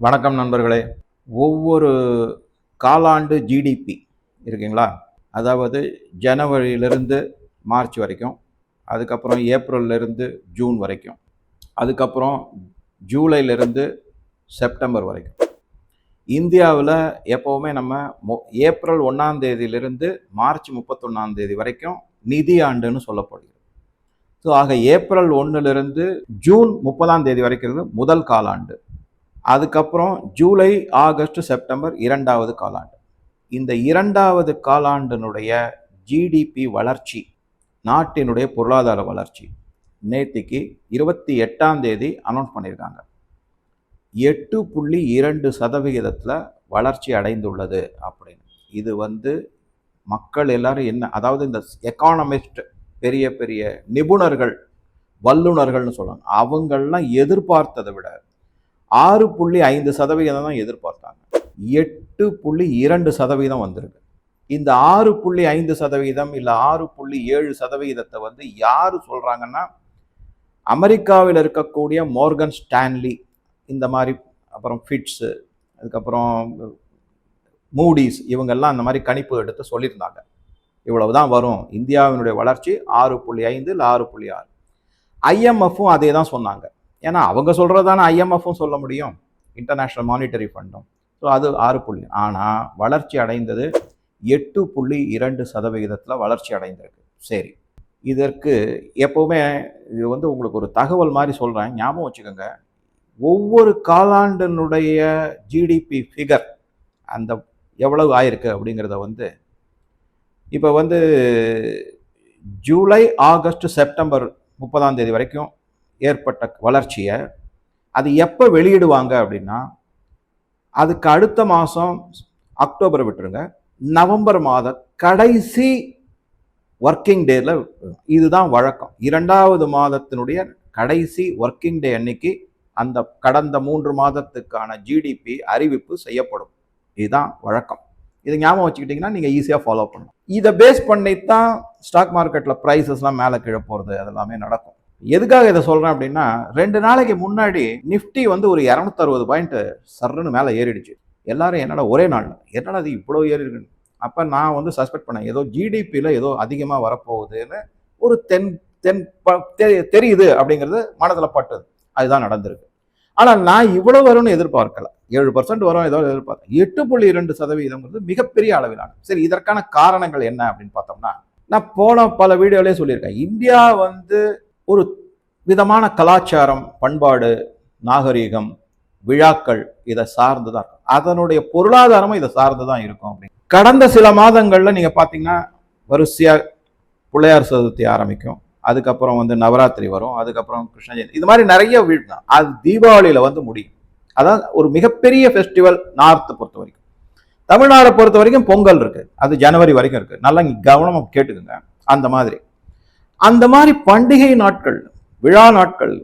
வணக்கம் நண்பர்களே. ஒவ்வொரு காலாண்டு ஜிடிபி இருக்குங்களா? அதாவது ஜனவரியிலிருந்து மார்ச் வரைக்கும் அதுக்கப்புறம் ஏப்ரல்லேருந்து ஜூன் வரைக்கும் அதுக்கப்புறம் ஜூலைலேருந்து செப்டம்பர் வரைக்கும். இந்தியாவில் எப்போவுமே நம்ம மொ ஏப்ரல் ஒன்றாந்தேதியிலிருந்து மார்ச் முப்பத்தொன்னாந்தேதி வரைக்கும் நிதி ஆண்டுன்னு சொல்லப்படுகிறது. ஸோ ஆக ஏப்ரல் ஒன்றுலேருந்து ஜூன் முப்பதாம் தேதி வரைக்கும் முதல் காலாண்டு. அதுக்கப்புறம் ஜூலை ஆகஸ்ட் செப்டம்பர் இரண்டாவது காலாண்டு. இந்த இரண்டாவது காலாண்டினுடைய ஜிடிபி வளர்ச்சி நாட்டினுடைய பொருளாதார வளர்ச்சி நேற்றுக்கு இருபத்தி எட்டாம் தேதி அனௌன்ஸ் பண்ணியிருக்காங்க. எட்டு புள்ளி இரண்டு சதவிகிதத்தில் வளர்ச்சி அடைந்துள்ளது அப்படின்னு. இது வந்து மக்கள் எல்லாரும் என்ன அதாவது இந்த எக்கானமிஸ்ட் பெரிய பெரிய நிபுணர்கள் வல்லுநர்கள்னு சொல்லுவாங்க அவங்கள்லாம் எதிர்பார்த்ததை விட ஆறு புள்ளி ஐந்து சதவிகிதம் தான் எதிர்பார்த்தாங்க. எட்டு புள்ளி இரண்டு சதவீதம் வந்திருக்கு. இந்த ஆறு புள்ளி ஐந்து சதவீதம் இல்லை ஆறு புள்ளி ஏழு சதவீதத்தை வந்து யார் சொல்கிறாங்கன்னா அமெரிக்காவில் இருக்கக்கூடிய மோர்கன் ஸ்டான்லி இந்த மாதிரி அப்புறம் ஃபிட்ஸு அதுக்கப்புறம் மூடிஸ் இவங்கெல்லாம் அந்த மாதிரி கணிப்பு எடுத்து சொல்லியிருந்தாங்க. இவ்வளவு தான் வரும். இந்தியாவினுடைய வளர்ச்சி ஆறு புள்ளி ஐந்து இல்லை ஆறு புள்ளி ஆறு. ஐஎம்எஃப்பும் அதே தான் சொன்னாங்க. ஏன்னா அவங்க சொல்கிறதான ஐஎம்எஃப்பும் சொல்ல முடியும். இன்டர்நேஷ்னல் மானிட்டரி ஃபண்டும் ஸோ அது ஆறு புள்ளி. ஆனால் வளர்ச்சி அடைந்தது எட்டு புள்ளி இரண்டு சதவிகிதத்தில் வளர்ச்சி அடைந்திருக்கு. சரி. இதற்கு எப்போவுமே இது வந்து உங்களுக்கு ஒரு தகவல் மாதிரி சொல்கிறேன் ஞாபகம் வச்சுக்கோங்க. ஒவ்வொரு காலாண்டினுடைய ஜிடிபி ஃபிகர் அந்த எவ்வளவு ஆயிருக்கு அப்படிங்கிறத வந்து இப்போ வந்து ஜூலை ஆகஸ்ட் செப்டம்பர் முப்பதாம் தேதி வரைக்கும் ஏற்பட்ட வளர்ச்சியை அது எப்போ வெளியிடுவாங்க அப்படின்னா அதுக்கு அடுத்த மாதம் அக்டோபரை விட்டுருங்க நவம்பர் மாத கடைசி ஒர்க்கிங் டேயில் இதுதான் வழக்கம். இரண்டாவது மாதத்தினுடைய கடைசி ஒர்க்கிங் டே அன்னைக்கு அந்த கடந்த மூன்று மாதத்துக்கான ஜிடிபி அறிவிப்பு செய்யப்படும். இதுதான் வழக்கம். இதை ஞாபகம் வச்சுக்கிட்டிங்கன்னா நீங்கள் ஈஸியாக ஃபாலோ பண்ணலாம். இதை பேஸ் பண்ணி தான் ஸ்டாக் மார்க்கெட்டில் ப்ரைஸஸ்லாம் மேலே கீழே போகிறது அதெல்லாமே நடக்கும். எதுக்காக இதை சொல்கிறேன் அப்படின்னா ரெண்டு நாளைக்கு முன்னாடி நிஃப்டி வந்து ஒரு இரநூத்தறுபது பாயிண்ட் சர்ன்னு மேலே ஏறிடுச்சு. எல்லாரும் என்னடா ஒரே நாளில் என்னடா அது இவ்வளோ ஏறி இருக்குன்னு. அப்போ நான் வந்து சஸ்பெக்ட் பண்ணேன் ஏதோ ஜிடிபியில் ஏதோ அதிகமாக வரப்போகுதுன்னு ஒரு தென் தென் ப- தெ- தெரியுது அப்படிங்கிறது மனதில் பட்டது. அதுதான் நடந்திருக்கு. ஆனால் நான் இவ்வளோ வரும்னு எதிர்பார்க்கல. ஏழு பர்சன்ட் வரும் ஏதோ எதிர்பார்த்தேன் எட்டு புள்ளி இரண்டு சதவீதம்ங்கிறது மிகப்பெரிய அளவிலான சரி இதற்கான காரணங்கள் என்ன அப்படின்னு பார்த்தோம்னா நான் போன பல வீடியோலேயே சொல்லியிருக்கேன். இந்தியா வந்து ஒரு விதமான கலாச்சாரம் பண்பாடு நாகரீகம் விழாக்கள் இதை சார்ந்து தான் இருக்கும். அதனுடைய பொருளாதாரமும் இதை சார்ந்து தான் இருக்கும் அப்படின்னு. கடந்த சில மாதங்கள்ல நீங்க பார்த்தீங்கன்னா வரிசையா பிள்ளையார் சதுர்த்தி ஆரம்பிக்கும். அதுக்கப்புறம் வந்து நவராத்திரி வரும். அதுக்கப்புறம் கிருஷ்ண ஜெயந்தி. இது மாதிரி நிறைய வீடு அது தீபாவளியில வந்து முடியும். அதான் ஒரு மிகப்பெரிய ஃபெஸ்டிவல் நார்த்தை பொறுத்த வரைக்கும். தமிழ்நாடை பொறுத்த வரைக்கும் பொங்கல் இருக்கு. அது ஜனவரி வரைக்கும் இருக்கு. நல்லா கவனமாக கவனமா கேட்டுக்குங்க. அந்த மாதிரி. அந்த மாதிரி பண்டிகை நாட்கள் விழா நாட்கள்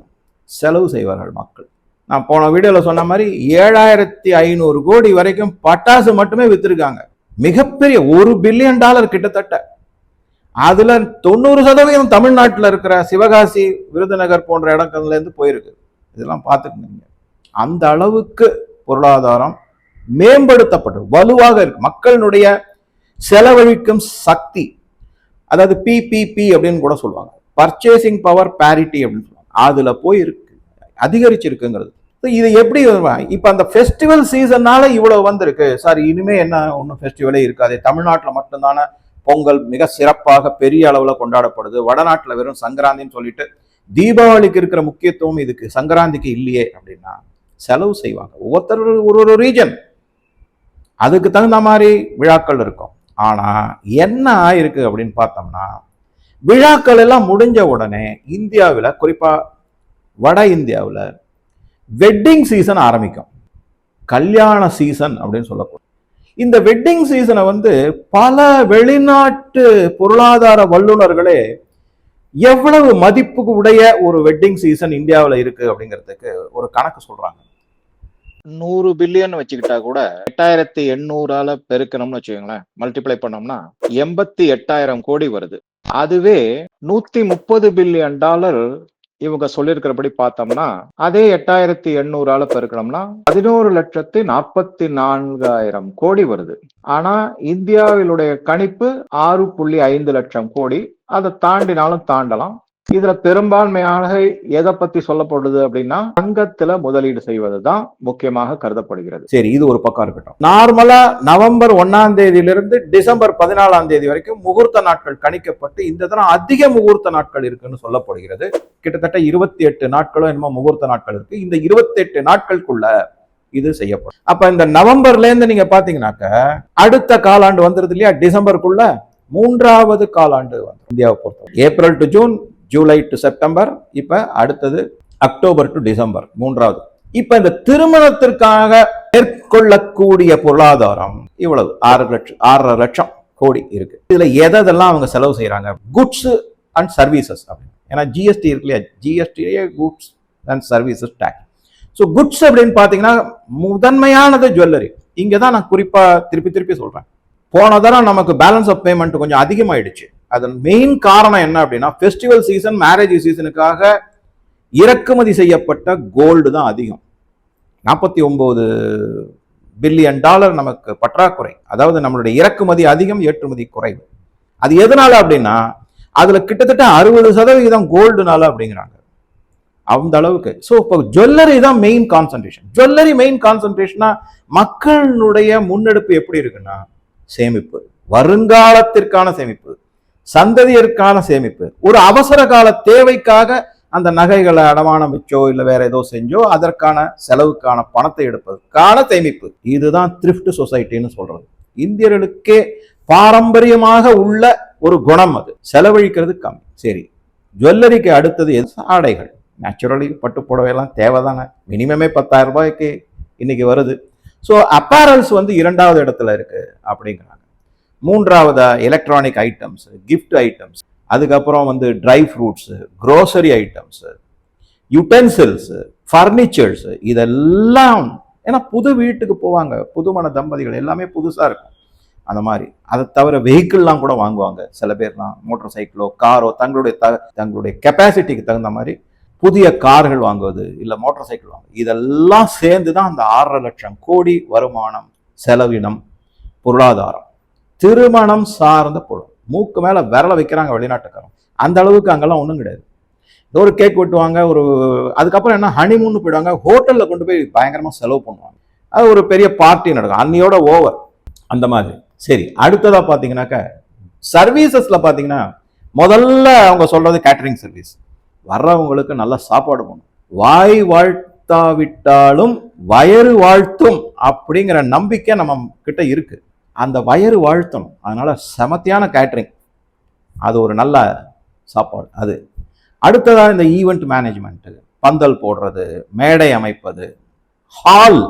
செலவு செய்வார்கள் மக்கள். நான் போன வீடியோவில் சொன்ன மாதிரி ஏழாயிரத்தி ஐநூறு கோடி வரைக்கும் பட்டாசு மட்டுமே விற்றுருக்காங்க மிகப்பெரிய ஒரு பில்லியன் டாலர் கிட்டத்தட்ட. அதில் தொண்ணூறு சதவீதம் தமிழ்நாட்டில் இருக்கிற சிவகாசி விருதுநகர் போன்ற இடங்கள்லேருந்து போயிருக்கு. இதெல்லாம் பார்த்துக்கணுங்க அந்த அளவுக்கு பொருளாதாரம் மேம்படுத்தப்பட்டு வலுவாக இருக்கு. மக்களினுடைய செலவழிக்கும் சக்தி அதாவது பிபிபி அப்படின்னு கூட சொல்லுவாங்க. பர்ச்சேசிங் பவர் பேரிட்டி அப்படின்னு சொல்லுவாங்க. அதில் போய் இருக்கு அதிகரிச்சிருக்குங்கிறது. இது எப்படி இப்போ அந்த ஃபெஸ்டிவல் சீசன்னால இவ்வளவு வந்திருக்கு. சார் இனிமே என்ன ஒன்றும் ஃபெஸ்டிவலே இருக்காது. தமிழ்நாட்டில் மட்டும்தானே பொங்கல் மிக சிறப்பாக பெரிய அளவில் கொண்டாடப்படுது. வடநாட்டில் வெறும் சங்கராந்தின்னு சொல்லிட்டு தீபாவளிக்கு இருக்கிற முக்கியத்துவம் இதுக்கு. சங்கராந்திக்கு இல்லையே அப்படின்னா செலவு செய்வாங்க. ஒவ்வொருத்தர் ஒரு ஒரு ரீஜன் அதுக்கு தகுந்த மாதிரி விழாக்கள் இருக்கும். ஆனால் என்ன ஆயிருக்கு அப்படின்னு பார்த்தோம்னா விழாக்கள் எல்லாம் முடிஞ்ச உடனே இந்தியாவில் குறிப்பாக வட இந்தியாவில் வெட்டிங் சீசன் ஆரம்பிக்கும். கல்யாண சீசன் அப்படின்னு சொல்லக்கூடும் இந்த வெட்டிங் சீசனை வந்து பல வெளிநாட்டு பொருளாதார வல்லுநர்களே எவ்வளவு மதிப்புக்கு உடைய ஒரு வெட்டிங் சீசன் இந்தியாவில் இருக்குது அப்படிங்கிறதுக்கு ஒரு கணக்கு சொல்கிறாங்க நூறு பில்லியன் வச்சுக்கிட்டா கூட எட்டாயிரத்தி எண்ணூறால பெருக்கணும்னு வச்சுக்கோங்களேன். மல்டிப்ளை பண்ணோம்னா எண்பத்தி எட்டாயிரம் கோடி வருது. அதுவே நூத்தி முப்பது பில்லியன் டாலர் இவங்க சொல்லியிருக்கிறபடி பார்த்தோம்னா அதே எட்டாயிரத்தி எண்ணூறால பெருக்கணும்னா பதினோரு லட்சத்தி நாற்பத்தி நான்காயிரம் கோடி வருது. ஆனா இந்தியாவிலுடைய கணிப்பு ஆறு புள்ளி ஐந்து லட்சம் கோடி. அதை தாண்டினாலும் தாண்டலாம். இதுல பெரும்பான்மையாக எதை பத்தி சொல்லப்படுது அப்படின்னா தங்கத்துல முதலீடு செய்வதுதான் முக்கியமாக கருதப்படுகிறது. சரி இது ஒரு பக்கம் இருக்கட்டும். நார்மலா நவம்பர் ஒன்னாம் தேதியிலிருந்து டிசம்பர் பதினாலாம் தேதி வரைக்கும் முகூர்த்த நாட்கள் கணிக்கப்பட்டு இந்த தினம் அதிக முகூர்த்த நாட்கள் இருக்குன்னு சொல்லப்படுகிறது. கிட்டத்தட்ட இருபத்தி எட்டு நாட்களோ என்னமோ முகூர்த்த நாட்கள் இருக்கு. இந்த இருபத்தி எட்டு நாட்களுக்குள்ள இது செய்யப்படும். அப்ப இந்த நவம்பர்ல இருந்து நீங்க பாத்தீங்கன்னாக்க அடுத்த காலாண்டு வந்துருது இல்லையா? டிசம்பருக்குள்ள மூன்றாவது காலாண்டு வந்து இந்தியாவை பொறுத்தவரை. April to June July to September இப்போ அடுத்தது அக்டோபர் டு டிசம்பர் மூன்றாவது. இப்போ இந்த திருமணத்திற்காக மேற்கொள்ளக்கூடிய பொருளாதாரம் இவ்வளவு ஆறு லட்சம் ஆறரை லட்சம் கோடி இருக்கு. இதுல எதெல்லாம் அவங்க செலவு செய்யறாங்க குட்ஸ் அண்ட் சர்வீசஸ் அப்படின்னு. ஏன்னா ஜிஎஸ்டி இருக்கு இல்லையா? ஜிஎஸ்டியே goods and services tax so goods அப்படின்னு பார்த்தீங்கன்னா முதன்மையானது ஜுவல்லரி இங்கே தான் நான் குறிப்பாக திருப்பி திருப்பி சொல்கிறேன் போன தரம் நமக்கு பேலன்ஸ் ஆஃப் பேமெண்ட் கொஞ்சம் அதிகமாயிடுச்சு. அதன் மெயின் காரணம் என்ன அப்படின்னா ஃபெஸ்டிவல் சீசன் மேரேஜ் சீசனுக்காக இறக்குமதி செய்யப்பட்ட கோல்டு தான் அதிகம். நாற்பத்தி ஒம்பது பில்லியன் டாலர் நமக்கு பற்றாக்குறை. அதாவது நம்மளுடைய இறக்குமதி அதிகம் ஏற்றுமதி குறைவு. அது எதனால அப்படின்னா அதுல கிட்டத்தட்ட அறுபது சதவிகிதம் கோல்டுனால அப்படிங்கிறாங்க. அந்த அளவுக்கு. ஸோ இப்போ ஜுவல்லரி தான் மெயின் கான்சன்ட்ரேஷன் ஜுவல்லரி மெயின் கான்சன்ட்ரேஷனா மக்களுடைய முன்னெடுப்பு எப்படி இருக்குன்னா சேமிப்பு. வருங்காலத்திற்கான சேமிப்பு. சந்ததியருக்கான சேமிப்பு. ஒரு அவசர கால தேவைக்காக அந்த நகைகளை அடமானம் வச்சோ இல்லை வேற ஏதோ செஞ்சோ அதற்கான செலவுக்கான பணத்தை எடுப்பதற்கான சேமிப்பு. இதுதான் த்ரிஃப்ட் சொசைட்டின்னு சொல்றது. இந்தியர்களுக்கே பாரம்பரியமாக உள்ள ஒரு குணம் அது. செலவழிக்கிறது கம்மி. சரி ஜுவல்லரிக்கு அடுத்தது எது? ஆடைகள். நேச்சுரலி பட்டு புடவையெல்லாம் தேவைதானே. மினிமமே பத்தாயிரம் ரூபாய்க்கு இன்னைக்கு வருது. ஸோ அப்பேரல்ஸ் வந்து இரண்டாவது இடத்துல இருக்கு அப்படிங்கிறாங்க மூன்றாவதா எலக்ட்ரானிக் ஐட்டம்ஸ் கிஃப்ட் ஐட்டம்ஸ் அதுக்கப்புறம் வந்து dry fruits grocery items utensils furnitures இதெல்லாம் ஏன்னா புது வீட்டுக்கு போவாங்க புதுமண தம்பதிகள் எல்லாமே புதுசாக இருக்கும். அந்த மாதிரி. அதை தவிர வெஹிக்கிள்லாம் கூட வாங்குவாங்க. சில பேர்லாம் மோட்டார் சைக்கிளோ காரோ தங்களுடைய த தங்களுடைய கெப்பாசிட்டிக்கு தகுந்த மாதிரி புதிய கார்கள் வாங்குவது இல்லை மோட்டார் சைக்கிள் வாங்குவது இதெல்லாம் சேர்ந்து தான் அந்த ஆறரை லட்சம் கோடி வருமானம் செலவினம் பொருளாதாரம். திருமணம் சார்ந்த பொருள். மூக்கு மேலே விரல வைக்கிறாங்க வெளிநாட்டுக்காரன் அந்த அளவுக்கு அங்கெல்லாம் ஒன்றும் கிடையாது. ஏதோ ஒரு கேக் வெட்டுவாங்க ஒரு அதுக்கப்புறம் என்ன ஹனிமூன் போயிடுவாங்க ஹோட்டலில் கொண்டு போய் பயங்கரமாக செலவு பண்ணுவாங்க. அது ஒரு பெரிய பார்ட்டி நடக்கும். அன்னையோட ஓவர் அந்த மாதிரி. சரி அடுத்ததாக பாத்தீங்கன்னாக்க சர்வீசஸில் பார்த்தீங்கன்னா முதல்ல அவங்க சொல்கிறது கேட்டரிங் சர்வீஸ் வர்றவங்களுக்கு நல்லா சாப்பாடு போகணும் வாய் வாழ்த்தாவிட்டாலும் வயறு வாழ்த்தும் அப்படிங்கிற நம்பிக்கை நம்ம கிட்ட இருக்குது அந்த வயறு வாழ்த்தணும் அதனால் செமத்தியான கேட்ரிங் அது ஒரு நல்ல சாப்பாடு அது. அடுத்ததாக இந்த ஈவெண்ட் மேனேஜ்மெண்ட்டு பந்தல் போடுறது மேடை அமைப்பது ஹால்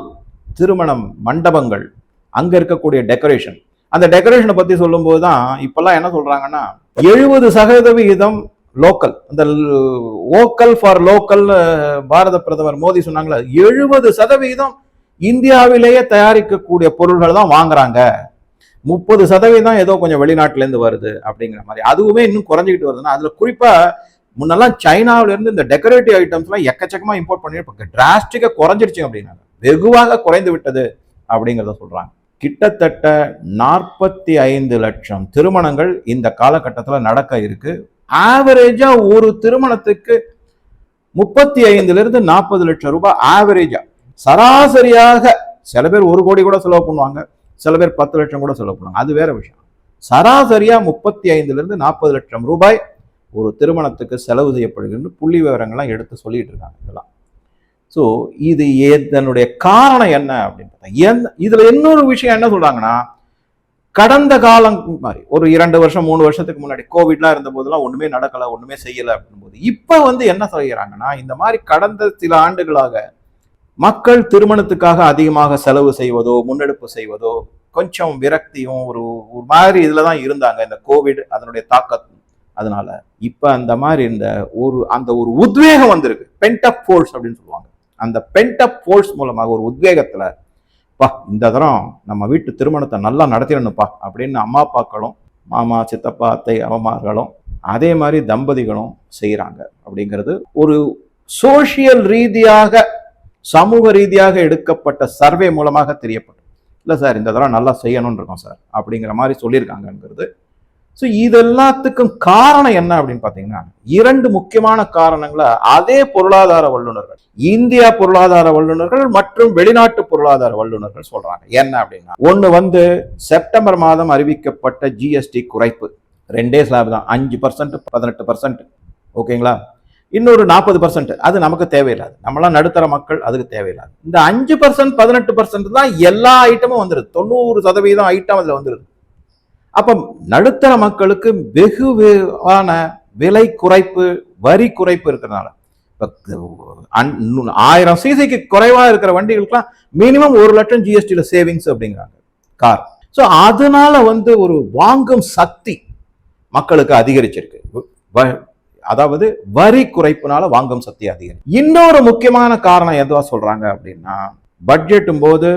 திருமணம் மண்டபங்கள் அங்கே இருக்கக்கூடிய டெக்கரேஷன் அந்த டெக்கரேஷனை பற்றி சொல்லும்போது தான் இப்போல்லாம் என்ன சொல்கிறாங்கன்னா எழுபது சதவிகிதம் லோக்கல் இந்த ஓக்கல் ஃபார் லோக்கல் பாரத பிரதமர் மோடி சொன்னாங்களே எழுபது சதவிகிதம் இந்தியாவிலேயே தயாரிக்கக்கூடிய பொருள்கள் தான் வாங்குறாங்க. முப்பது சதவீதம் ஏதோ கொஞ்சம் வெளிநாட்டிலேருந்து வருது அப்படிங்கிற மாதிரி. அதுவுமே இன்னும் குறைஞ்சிக்கிட்டு வருதுன்னா அதில் குறிப்பாக முன்னெல்லாம் சைனாவிலேருந்து இந்த டெக்கரேட்டிவ் ஐட்டம்ஸ்லாம் எக்கச்சக்கமாக இம்போர்ட் பண்ணி இப்போ டிராஸ்டிக்காக குறைஞ்சிருச்சு அப்படின்னாங்க வெகுவாக குறைந்து விட்டது அப்படிங்கிறத சொல்கிறாங்க கிட்டத்தட்ட நாற்பத்தி ஐந்து லட்சம் திருமணங்கள் இந்த காலகட்டத்தில் நடக்க இருக்கு. ஆவரேஜாக ஒரு திருமணத்துக்கு முப்பத்தி ஐந்துலேருந்து நாற்பது லட்சம் ரூபாய் ஆவரேஜாக சராசரியாக சில பேர் ஒரு கோடி கூட செலவு பண்ணுவாங்க. சில பேர் பத்து லட்சம் கூட செலவு பண்ணுவாங்க. அது வேற விஷயம். சராசரியாக முப்பத்தி ஐந்துலேருந்து நாற்பது லட்சம் ரூபாய் ஒரு திருமணத்துக்கு செலவு செய்யப்படுகிறது புள்ளி விவரங்கள்லாம் எடுத்து சொல்லிட்டு இருக்காங்க இதெல்லாம். ஸோ இது இதனுடைய காரணம் என்ன அப்படின்னு பார்த்தா எந்த இதில் இன்னொரு விஷயம் என்ன சொல்கிறாங்கன்னா கடந்த காலம் மாதிரி ஒரு இரண்டு வருஷம் மூணு வருஷத்துக்கு முன்னாடி கோவிட்லாம் இருந்த போதெல்லாம் ஒன்றுமே நடக்கலை ஒன்றுமே செய்யலை அப்படின் போது வந்து என்ன செய்கிறாங்கன்னா இந்த மாதிரி கடந்த சில ஆண்டுகளாக மக்கள் திருமணத்துக்காக அதிகமாக செலவு செய்வதோ முன்னெடுப்பு செய்வதோ கொஞ்சம் விரக்தியும் ஒரு ஒரு மாதிரி இதில் தான் இருந்தாங்க இந்த கோவிட் அதனுடைய தாக்கம். அதனால இப்போ அந்த மாதிரி இந்த ஒரு அந்த ஒரு உத்வேகம் வந்திருக்கு. பென்டப் ஃபோர்ஸ் அப்படின்னு சொல்லுவாங்க. அந்த பென்டப் ஃபோர்ஸ் மூலமாக ஒரு உத்வேகத்தில் பா இந்த தரம் நம்ம வீட்டு திருமணத்தை நல்லா நடத்திடணும்ப்பா அப்படின்னு அம்மா அப்பாக்களும் மாமா சித்தப்பா அத்தை அவமார்களும் அதே மாதிரி தம்பதிகளும் செய்கிறாங்க அப்படிங்கிறது ஒரு சோஷியல் ரீதியாக சமூக ரீதியாக எடுக்கப்பட்ட சர்வே மூலமாக தெரியப்படும். இல்லை சார் இந்த தடவை நல்லா செய்யணும்னு இருக்கோம் சார் அப்படிங்கிற மாதிரி சொல்லியிருக்காங்கங்கிறது. ஸோ இதெல்லாத்துக்கும் காரணம் என்ன அப்படின்னு பார்த்தீங்கன்னா இரண்டு முக்கியமான காரணங்களை அதே பொருளாதார வல்லுநர்கள் இந்தியா பொருளாதார வல்லுநர்கள் மற்றும் வெளிநாட்டு பொருளாதார வல்லுநர்கள் சொல்றாங்க. என்ன அப்படின்னா ஒன்று வந்து செப்டம்பர் மாதம் அறிவிக்கப்பட்ட ஜிஎஸ்டி குறைப்பு. ரெண்டே ஸ்லாப் தான் அஞ்சு பர்சன்ட் பதினெட்டு பர்சன்ட் ஓகேங்களா? இன்னொரு நாற்பது பர்சன்ட் அது நமக்கு தேவையில்லாது. நம்மளாம் நடுத்தர மக்கள் அதுக்கு தேவையில்லாது. இந்த அஞ்சு பர்சன்ட் பதினெட்டு பர்சன்ட் தான் எல்லா ஐட்டமும் வந்துடுது தொண்ணூறு சதவீதம் ஐட்டம் அதில் வந்துடுது அப்போ நடுத்தர மக்களுக்கு வெகுவான விலை குறைப்பு வரி குறைப்பு இருக்கிறதுனால. அன்- ஆயிரம் சிசிக்கு குறைவாக இருக்கிற வண்டிகளுக்குலாம் மினிமம் ஒரு லட்சம் ஜிஎஸ்டியில் சேவிங்ஸ் அப்படிங்கிறாங்க. கார் ஸோ அதனால வந்து ஒரு வாங்கும் சக்தி மக்களுக்கு அதிகரிச்சிருக்கு. அதாவது வரி குறைப்புனால வாங்கும் சக்தி அதிகரி இன்னொரு முக்கியமான காரணம் எதுவா சொல்றாங்க அப்படின்னா பட்ஜெட்டும் போது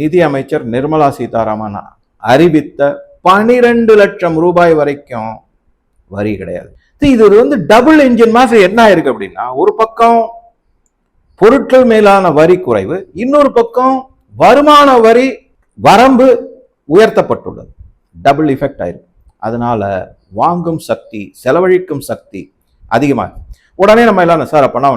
நிதி அமைச்சர் நிர்மலா சீதாராமன் அறிவித்த பனிரெண்டு லட்சம் ரூபாய் வரைக்கும் வரி கிடையாது. இது வந்து டபுள் இன்ஜின் மாதிரி என்ன ஆயிருக்கு அப்படின்னா ஒரு பக்கம் பொருட்கள் மேலான வரி குறைவு இன்னொரு பக்கம் வருமான வரி வரம்பு உயர்த்தப்பட்டுள்ளது. டபுள் எஃபெக்ட் ஆயிருக்கு. அதனால வாங்கும் சக்தி செலவழிக்கும் சக்தி அதிகமாக உடனே நம்ம எல்லாம் சார் அப்பனா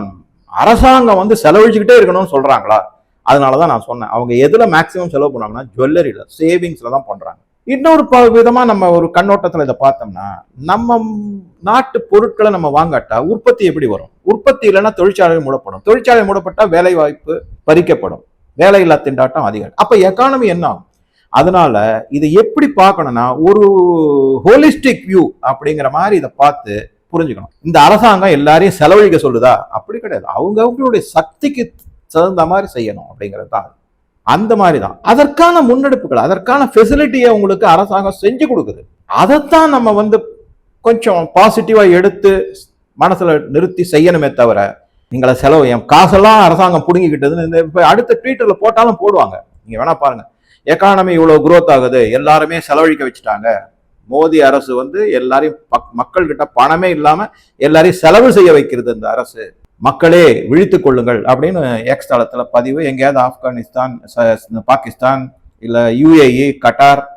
அரசாங்கம் வந்து செலவழிச்சுக்கிட்டே இருக்கணும்னு சொல்கிறாங்களா அதனால தான் நான் சொன்னேன். அவங்க எதில் மேக்ஸிமம் செலவு பண்ணாங்கன்னா ஜுவல்லரியில் சேவிங்ஸில் தான் பண்ணுறாங்க இன்னொரு ப விதமாக நம்ம ஒரு கண்ணோட்டத்தில் இதை பார்த்தோம்னா நம்ம நாட்டு பொருட்களை நம்ம வாங்காட்டா உற்பத்தி எப்படி வரும்? உற்பத்தி இல்லைன்னா தொழிற்சாலை மூடப்படும். தொழிற்சாலை மூடப்பட்டால் வேலை வாய்ப்பு பறிக்கப்படும் வேலையில்லா திண்டாட்டம் அதிகம் அப்போ எக்கானமி என்ன ஆகும்? அதனால இதை எப்படி பார்க்கணும்னா ஒரு ஹோலிஸ்டிக் வியூ அப்படிங்கிற மாதிரி இதை பார்த்து புரிஞ்சுக்கணும். இந்த அரசாங்கம் எல்லாரையும் செலவழிக்க சொல்லுதா? அப்படி கிடையாது. அவங்க அவங்களுடைய சக்திக்கு தகுந்த மாதிரி செய்யணும் அப்படிங்கிறது தான். அந்த மாதிரி தான். அதற்கான முன்னெடுப்புகள் அதற்கான ஃபெசிலிட்டியை உங்களுக்கு அரசாங்கம் செஞ்சு கொடுக்குது. அதைத்தான் நம்ம வந்து கொஞ்சம் பாசிட்டிவாக எடுத்து மனசில் நிறுத்தி செய்யணுமே தவிர நீங்கள செலவு என் காசெல்லாம் அரசாங்கம் பிடுங்கிக்கிட்டதுன்னு இந்த அடுத்த ட்விட்டரில் போட்டாலும் போடுவாங்க. நீங்கள் வேணா பாருங்கள் எக்கானமி இவ்வளோ குரோத் ஆகுது எல்லாருமே செலவழிக்க வச்சுட்டாங்க. மோடி அரசு வந்து எல்லாரையும் பக்- மக்கள்கிட்ட பணமே இல்லாமல் எல்லாரையும் செலவு செய்ய வைக்கிறது இந்த அரசு. மக்களே விழித்து கொள்ளுங்கள் அப்படின்னு எக்ஸ் தளத்தில் பதிவு எங்கேயாவது ஆப்கானிஸ்தான் பாகிஸ்தான் இல்லை யுஏஇ கட்டார்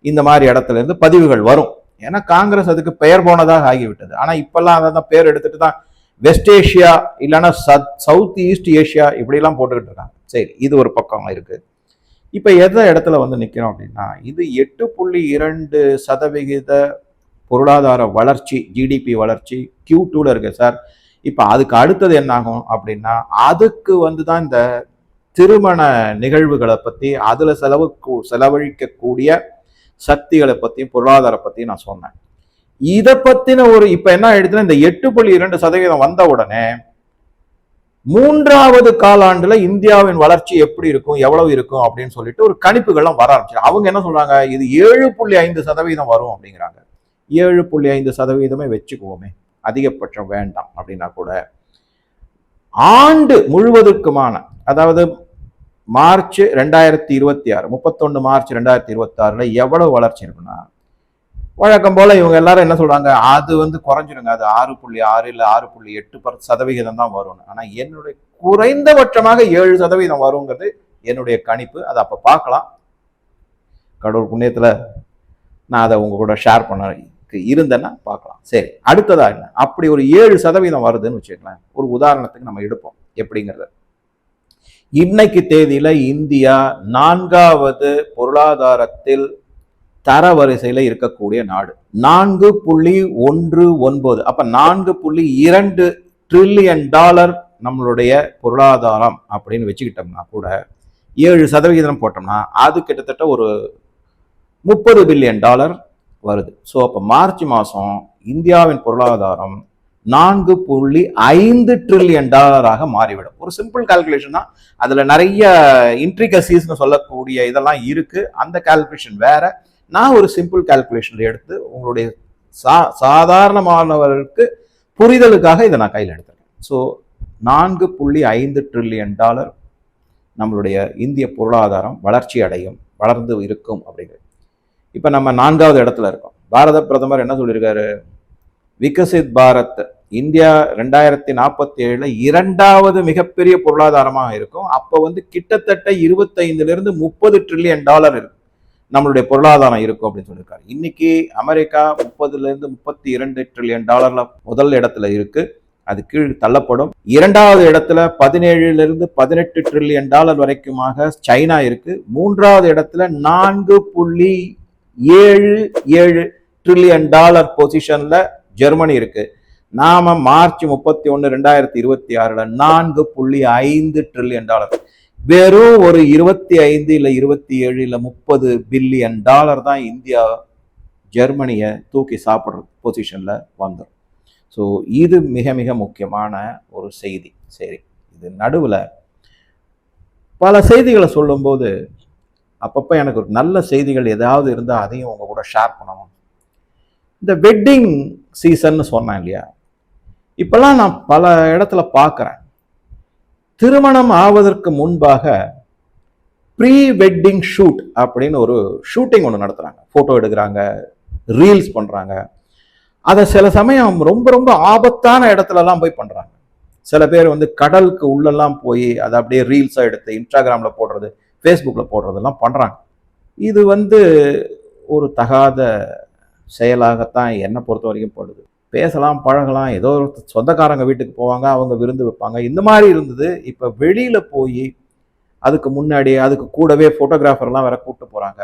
இந்த மாதிரி இடத்துல இருந்து பதிவுகள் வரும். ஏன்னா காங்கிரஸ் அதுக்கு பெயர் போனதாக ஆகிவிட்டது. ஆனால் இப்பெல்லாம் அதை தான் பேர் எடுத்துட்டு தான் வெஸ்ட் ஏஷியா இல்லைன்னா சத் சவுத் ஈஸ்ட் ஏஷியா இப்படிலாம் போட்டுக்கிட்டு இருக்காங்க. சரி இது ஒரு பக்கம் இருக்குது இப்போ எந்த இடத்துல வந்து நிற்கிறோம் அப்படின்னா இது எட்டு புள்ளி இரண்டு சதவிகித பொருளாதார வளர்ச்சி ஜிடிபி வளர்ச்சி கியூ டூவில் இருக்கு சார். இப்போ அதுக்கு அடுத்தது என்னாகும் அப்படின்னா அதுக்கு வந்து தான் இந்த திருமண நிகழ்வுகளை பற்றி அதில் செலவு செலவழிக்கக்கூடிய சக்திகளை பற்றியும் பொருளாதாரம் பற்றியும் நான் சொன்னேன். இதை பற்றின ஒரு இப்போ என்ன ஆயிடுச்சுன்னா இந்த எட்டு புள்ளி இரண்டு சதவீதம் வந்த உடனே மூன்றாவது காலாண்டுல இந்தியாவின் வளர்ச்சி எப்படி இருக்கும் எவ்வளவு இருக்கும் அப்படின்னு சொல்லிட்டு ஒரு கணிப்புகள்லாம் வர ஆரம்பிச்சு அவங்க என்ன சொல்றாங்க? இது ஏழு புள்ளி ஐந்து சதவீதம் வரும் அப்படிங்கிறாங்க. ஏழு புள்ளி ஐந்து சதவீதமே வச்சுக்குவோமே. அதிகபட்சம் வேண்டாம் அப்படின்னா கூட. ஆண்டு முழுவதற்குமான அதாவது மார்ச் ரெண்டாயிரத்தி இருபத்தி ஆறு முப்பத்தொன்னு மார்ச் ரெண்டாயிரத்தி இருபத்தி ஆறில் எவ்வளவு வளர்ச்சி இருக்குன்னா வழக்கம் போல இவங்க எல்லாரும் என்ன சொல்றாங்க? அது வந்து குறைஞ்சிருங்க. அது ஆறு புள்ளி ஆறு இல்ல ஆறு புள்ளி எட்டு பர் சதவிகிதம் தான் வரும். ஆனா என்னுடைய குறைந்தபட்சமாக ஏழு சதவீதம் வருங்கிறது என்னுடைய கணிப்பு. அதை அப்ப பார்க்கலாம். கடவுள் புண்ணியத்துல நான் அதை உங்க கூட ஷேர் பண்ண இருந்தேன்னா பார்க்கலாம். சரி அடுத்ததா என்ன? அப்படி ஒரு ஏழு சதவீதம் வருதுன்னு வச்சுக்கலாம் ஒரு உதாரணத்துக்கு நம்ம எடுப்போம். எப்படிங்கிறத. இன்னைக்கு தேதியில இந்தியா நான்காவது பொருளாதாரத்தில் தரவரிசையில இருக்கக்கூடிய நாடு. நான்கு புள்ளி ஒன்று ஒன்பது. அப்போ நான்கு புள்ளி இரண்டு ட்ரில்லியன் டாலர் நம்மளுடைய பொருளாதாரம் அப்படின்னு வச்சுக்கிட்டோம்னா கூட ஏழு சதவிகிதம் போட்டோம்னா அது கிட்டத்தட்ட ஒரு முப்பது பில்லியன் டாலர் வருது. ஸோ அப்போ மார்ச் மாதம் இந்தியாவின் பொருளாதாரம் நான்கு புள்ளி ஐந்து ட்ரில்லியன் டாலராக மாறிவிடும். ஒரு சிம்பிள் கால்குலேஷன் தான். நிறைய இன்ட்ரிகசிஸ்னு சொல்லக்கூடிய இதெல்லாம் இருக்குது அந்த கால்குலேஷன் வேறு. நான் ஒரு சிம்பிள் கால்குலேஷன் எடுத்து உங்களுடைய சா சாதாரணமானவர்களுக்கு புரிதலுக்காக இதை நான் கையில் எடுத்திருக்கேன் ஸோ நான்கு புள்ளி ஐந்து ட்ரில்லியன் டாலர் நம்மளுடைய இந்திய பொருளாதாரம் வளர்ச்சி அடையும் வளர்ந்து இருக்கும் அப்படிங்கிறது. இப்போ நம்ம நான்காவது இடத்துல இருக்கோம். பாரத பிரதமர் என்ன சொல்லியிருக்காரு? விகசித் பாரத் இந்தியா ரெண்டாயிரத்தி நாற்பத்தி ஏழில் இரண்டாவது மிகப்பெரிய பொருளாதாரமாக இருக்கும். அப்போ வந்து கிட்டத்தட்ட இருபத்தைந்துலேருந்து முப்பது ட்ரில்லியன் டாலர் இருக்கும் நம்மளுடைய பொருளாதாரம் இருக்கும் அப்படின்னு சொல்லியிருக்காரு. இன்னைக்கு அமெரிக்கா முப்பதுலேருந்து முப்பத்தி இரண்டு ட்ரில்லியன் டாலர்ல முதல் இடத்துல இருக்கு. அது கீழ் தள்ளப்படும். இரண்டாவது இடத்துல பதினேழுலேருந்து பதினெட்டு ட்ரில்லியன் டாலர் வரைக்குமாக சைனா இருக்கு. மூன்றாவது இடத்துல நான்கு புள்ளி ஏழு ஏழு ட்ரில்லியன் டாலர் பொசிஷன்ல ஜெர்மனி இருக்கு. நாம மார்ச் முப்பத்தி ஒன்று ரெண்டாயிரத்தி இருபத்தி ஆறுல நான்கு புள்ளி ஐந்து ட்ரில்லியன் டாலர் வெறும் ஒரு இருபத்தி ஐந்து இல்லை இருபத்தி ஏழு இல்லை முப்பது பில்லியன் டாலர் தான் இந்தியா ஜெர்மனியை தூக்கி சாப்பிட்ற பொசிஷனில் வந்துடும் ஸோ இது மிக மிக முக்கியமான ஒரு செய்தி. சரி இது நடுவில் பல செய்திகளை சொல்லும்போது அப்பப்போ எனக்கு ஒரு நல்ல செய்திகள் ஏதாவது இருந்தால் அதையும் உங்கள் கூட ஷேர் பண்ணணும். இந்த வெட்டிங் சீசன்னு சொன்னேன் இல்லையா? இப்போல்லாம் நான் பல இடத்துல பார்க்குறேன். திருமணம் ஆவதற்கு முன்பாக ப்ரீ வெட்டிங் ஷூட் அப்படின்னு ஒரு ஷூட்டிங் ஒன்று நடத்துகிறாங்க ஃபோட்டோ எடுக்கிறாங்க ரீல்ஸ் பண்ணுறாங்க அதை சில சமயம் ரொம்ப ரொம்ப ஆபத்தான இடத்துலலாம் போய் பண்ணுறாங்க சில பேர் வந்து கடலுக்கு உள்ளெல்லாம் போய் அதை அப்படியே ரீல்ஸாக எடுத்து இன்ஸ்டாகிராமில் போடுறது ஃபேஸ்புக்கில் போடுறதெல்லாம் பண்ணுறாங்க இது வந்து ஒரு தகாத செயலாகத்தான் என்னை பொறுத்த வரைக்கும் படுது. பேசலாம் பழகலாம். ஏதோ ஒரு சொந்தக்காரங்க வீட்டுக்கு போவாங்க அவங்க விருந்து வைப்பாங்க. இந்த மாதிரி இருந்தது. இப்போ வெளியில் போய் அதுக்கு முன்னாடி அதுக்கு கூடவே ஃபோட்டோகிராஃபர்லாம் வேற கூப்பிட்டு போகிறாங்க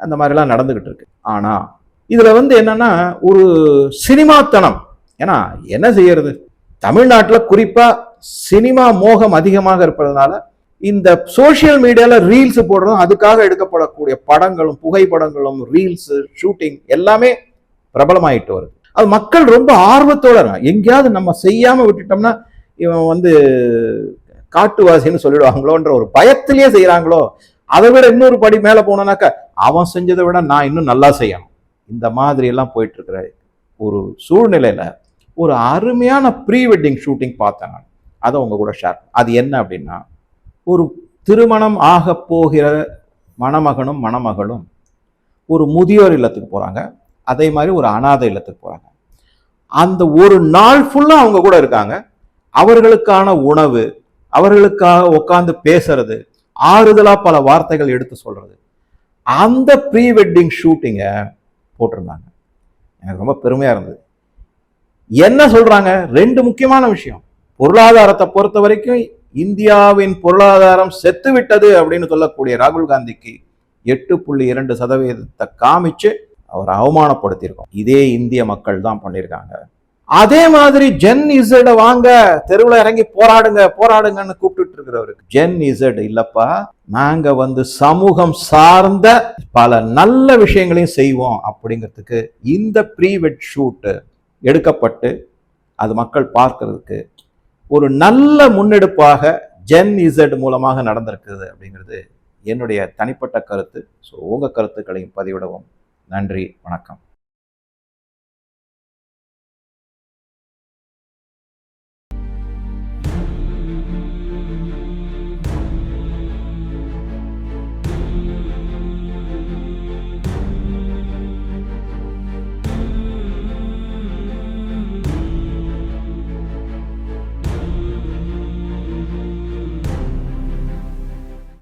அந்த மாதிரிலாம் நடந்துக்கிட்டு இருக்கு. ஆனால் இதில் வந்து என்னன்னா ஒரு சினிமாத்தனம். ஏன்னா என்ன செய்யறது? தமிழ்நாட்டில் குறிப்பாக சினிமா மோகம் அதிகமாக இருப்பதனால இந்த சோஷியல் மீடியாவில் ரீல்ஸ் போடுறதும் அதுக்காக எடுக்கப்படக்கூடிய படங்களும் புகைப்படங்களும் ரீல்ஸு ஷூட்டிங் எல்லாமே பிரபலமாயிட்டு வருது. அது மக்கள் ரொம்ப ஆர்வத்தோட எங்கேயாவது நம்ம செய்யாம விட்டுட்டோம்னா இவன் வந்து காட்டுவாசின்னு சொல்லிடுவாங்களோன்ற ஒரு பயத்திலேயே செய்யறாங்களோ அதை விட இன்னொரு படி மேல போனோம்னாக்கா அவன் செஞ்சதை விட நான் இன்னும் நல்லா செய்யணும். இந்த மாதிரி எல்லாம் போயிட்டு இருக்கிற ஒரு சூழ்நிலையில ஒரு அருமையான ப்ரீ வெட்டிங் ஷூட்டிங் பார்த்தேன் நான். அதை உங்க கூட ஷேர் அது என்ன அப்படின்னா ஒரு திருமணம் ஆக போகிற மணமகனும் மணமகளும் ஒரு முதியோர் இல்லத்துக்கு போறாங்க. அதே மாதிரி ஒரு அனாதை இல்லத்துக்கு போறாங்க. அந்த ஒரு நாள் ஃபுல்லாக அவங்க கூட இருக்காங்க. அவர்களுக்கான உணவு அவர்களுக்காக உட்காந்து பேசுறது ஆறுதலாக பல வார்த்தைகள் எடுத்து சொல்றது. அந்த ப்ரீ வெட்டிங் ஷூட்டிங்கை போட்டிருந்தாங்க. எனக்கு ரொம்ப பெருமையாக இருந்தது. என்ன சொல்றாங்க? ரெண்டு முக்கியமான விஷயம். பொருளாதாரத்தை பொறுத்த வரைக்கும் இந்தியாவின் பொருளாதாரம் செத்து விட்டது அப்படின்னு சொல்லக்கூடிய ராகுல் காந்திக்கு எட்டு புள்ளி இரண்டு சதவீதத்தை காமிச்சு அவர் அவமானப்படுத்தியிருக்கோம். இதே இந்திய மக்கள் தான் பண்ணியிருக்காங்க. அதே மாதிரி ஜென் இசட வாங்க தெருவில் இறங்கி போராடுங்க போராடுங்கன்னு கூப்பிட்டு இருக்கிறவருக்கு ஜென் இசட் இல்லப்பா நாங்க வந்து சமூகம் சார்ந்த பல நல்ல விஷயங்களையும் செய்வோம் அப்படிங்கிறதுக்கு இந்த ப்ரீவெட் ஷூட்டு எடுக்கப்பட்டு அது மக்கள் பார்க்கறதுக்கு ஒரு நல்ல முன்னெடுப்பாக ஜென் இசட் மூலமாக நடந்திருக்குது அப்படிங்கிறது என்னுடைய தனிப்பட்ட கருத்து. ஸோ உங்கள் கருத்துக்களையும் பதிவிடவும். நன்றி வணக்கம்.